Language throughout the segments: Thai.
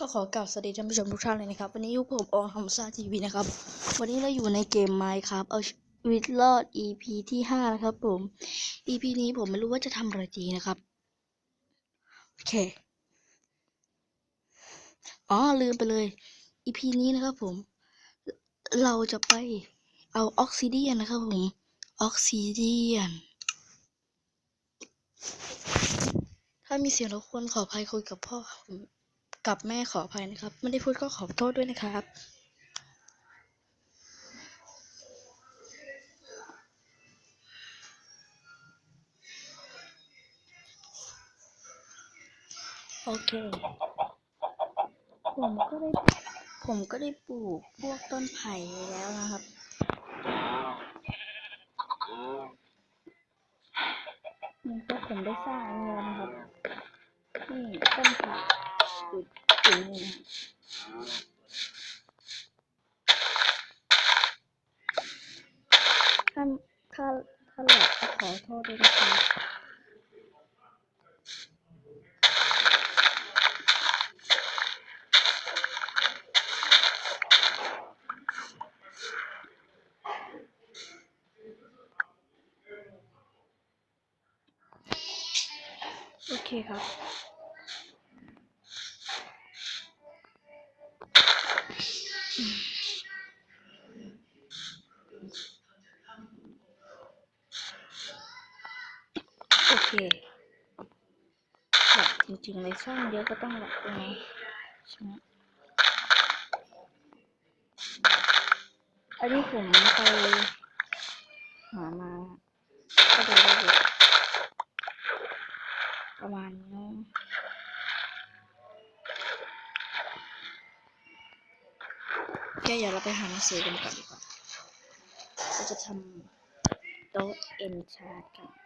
ก็ขอกล่าวสวัสดีท่านผู้ชมทุกท่านเลยนะครับ วันนี้อยู่ผมอองฮัมซาทีวีนะครับ วันนี้เราอยู่ในเกมไมค์ครับเอาชีวิตรอด EP ที่ห้านะครับผม EP นี้ผมไม่รู้ว่าจะทำอะไรดีนะครับ โอเค อ๋อ ลืมไปเลย EP นี้นะครับผม เราจะไปเอาออกซิเดียนนะครับผม ออกซิเดียน ถ้ามีเสียงรบกวนขออภัยคุยกับพ่อผม กับแม่ขออภัยนะครับ ไม่ได้พูดก็ขอโทษด้วยนะครับ โอเค ผมก็ได้ ผมก็ได้ปลูกพวกต้นไผ่ไว้แล้วนะครับนี่ก็ผมได้สร้างอันนี้แล้วนะครับนี่ต้นไผ่จุด จุดนี้นะถ้าถ้าถ้าหลอกก็ขอโทษด้วยนะครับโอเคครับ เคหลักจริงๆเลยสร้างเยอะก็ต้องหลักด้วยนะใช่ไหมอันนี้ผมไปหามาก็จะได้เยประมาณนี้นะแกเดี๋ยวเราไปหาหนังสือกันก่อนดีกว่าเราจะทำโต๊ะเอ็นชาร์กัน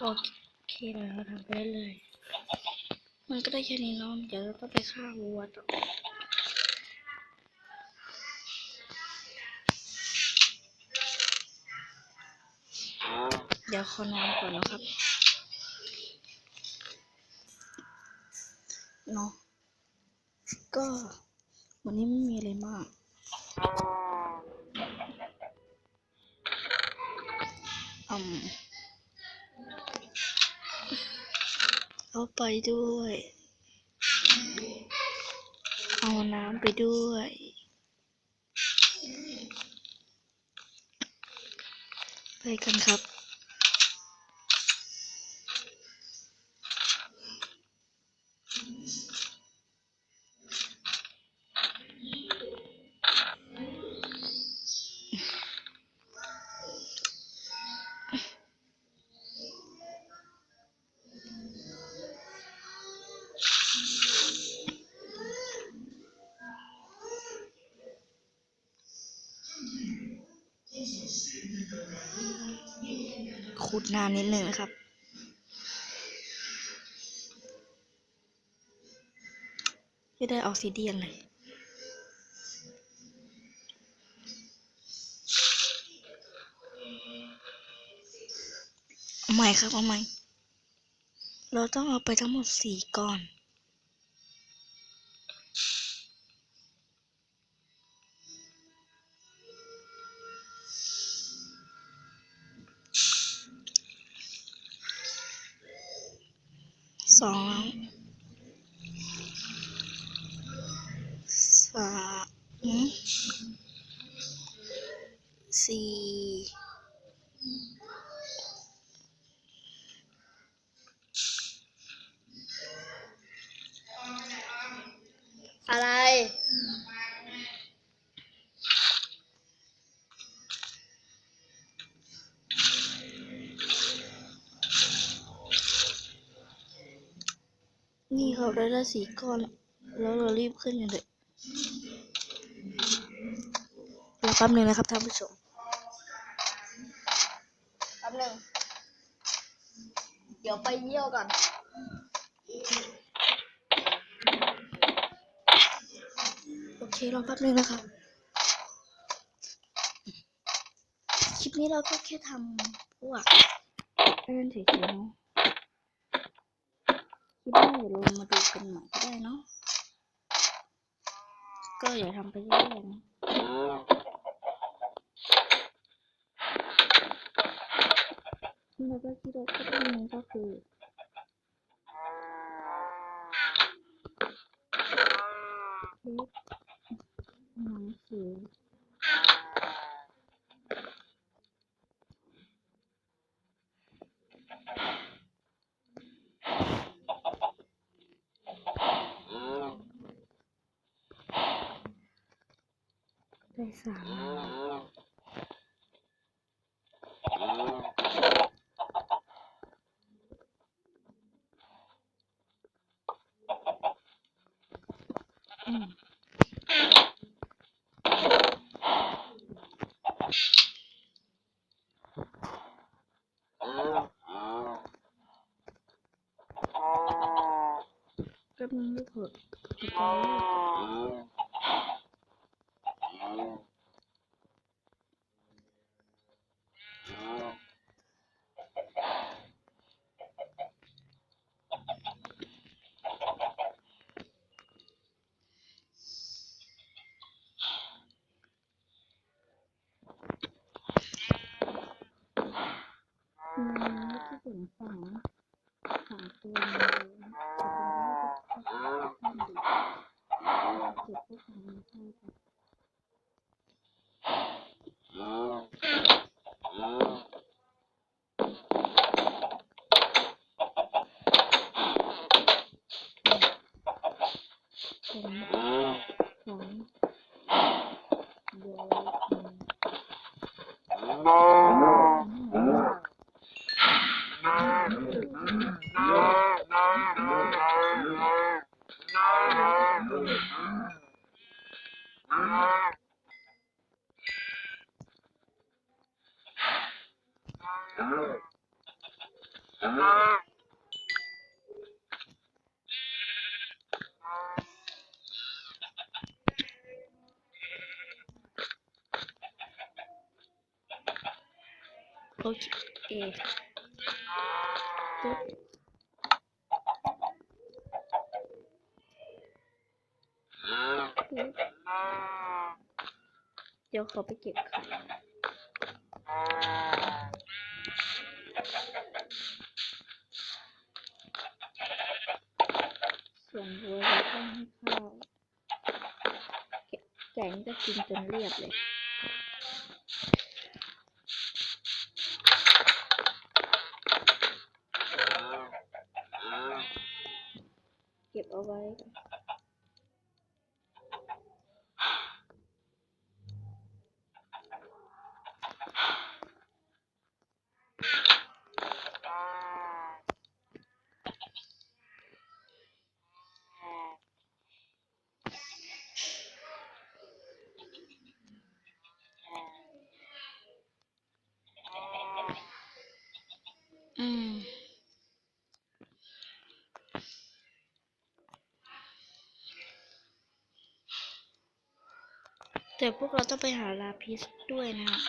โอเคแล้วเราทำไปได้เลย มันก็ได้แค่นี้เนาะเดี๋ยวเราต้องไปฆ่าวัวต่อเดี๋ยวขอนอนก่อนนะครับเนาะก็วันนี้ไม่มีอะไรมากอืม เอาไปด้วย เอาน้ำไปด้วย ไปกันครับ ขุดนานนิดนึงนะครับ จะได้ออกซิเดียนเลยเอาใหม่ครับเอาใหม่ เราต้องเอาไปทั้งหมดสี่ก้อน สองสามสี่อะไร เราได้ได้สี่ก้อน แล้วเรารีบขึ้นกันเลยรอแป๊บหนึงนะครับท่านผู้ชมแป๊บหนึงเดี๋ยวไปเยี่ยวก่อนโอเครอแป๊บหนึงนะครับคลิปนี้เราก็แค่ทำพวกเล่นเฉยๆเนาะ คลิปหน้าเดี๋ยวเรามาดูกันใหม่ก็ได้เนาะก็อย่าทำไปเรื่อยๆนะแล้วก็ที่เราก็ต้องนี้ก็คือคลิปหนังสือ ได้ สามอันอืมแป๊บนึงลูกเถอะเดี๋ยวไปอืมที่ถึงฝั่งฝั่งตัวเลยเก็บพวกนี้ใช่ค่ะเป็นสองเดียวหนึ่ง โอเค เดี๋ยวขอไปเก็บไข่ส่วนวัวเราต้องให้ข้าวแกงจะกินจนเรียบเลย เก็บเอาไว้ก่อนอืม แต่พวกเราต้องไปหาลาพิสด้วยนะฮะ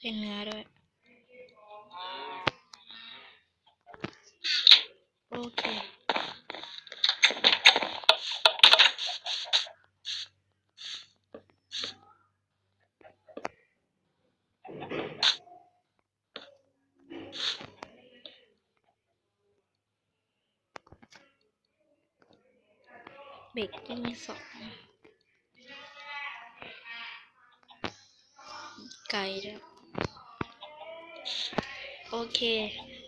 เป็นเนื้อด้วย เบกกิ้งสองไก่ด้วยโอเค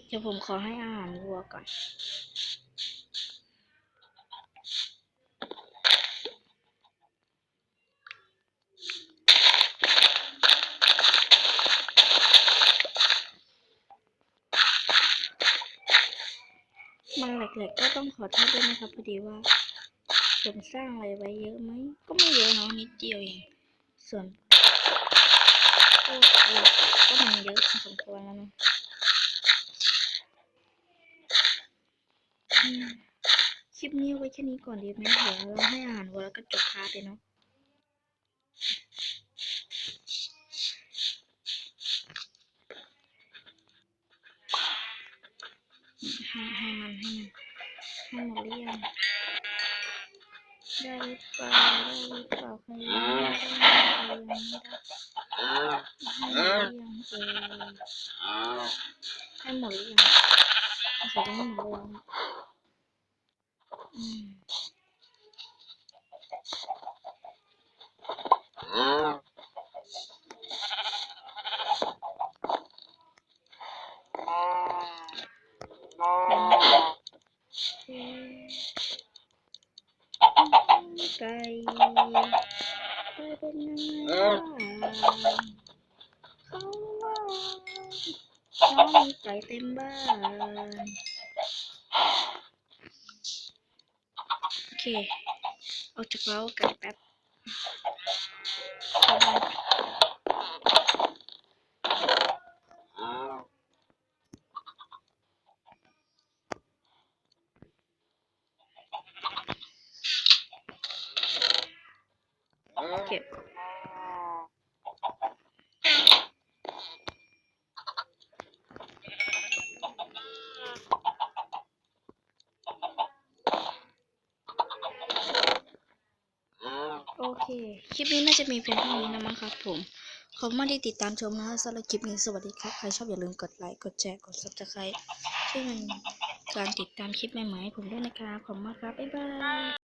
เดี๋ยวผมขอให้อาหารวัวก่อนมังแหลกๆก็ต้องขอโทษด้วยนะครับพอดีว่า ผมสร้างอะไรไว้เยอะไหม ก็ไม่เยอะเนาะนิดเดียวเอง ส่วนพวกเออก็มันเยอะพอสมควรแล้วเนาะคลิปนี้ไว้แค่นี้ก่อนดีไหมเดี๋ยวเราให้อาหารวัวแล้วก็จบพาร์ทเนาะให้ให้มันให้มันให้หมดหรือยัง ได้หรือเปล่าได้หรือเปล่าใครยังไม่ได้ใครยังไม่ได้ให้หมดหรือยังเออให้หมดหรือยังเอาใส่ให้หมดเลยนะอืมเอ๊ะไก่ไก่เป็นยังไงบ้างเขาว่าน้องมีไก่เต็มบ้านโอเคออกจากเล้าไก่แป๊บเก็บ โอเคคลิปนี้น่าจะมีเพียงเท่านี้นะมั้งครับผม ขอบคุณมากที่ติดตามชมนะสำหรับคลิปนี้สวัสดีครับ ใครชอบอย่าลืมกดไลค์ กดแชร์ กด subscribe ช่วยมันการติดตามคลิปใหม่ๆให้ผมด้วยนะครับ ขอบคุณมากครับ บ๊ายบาย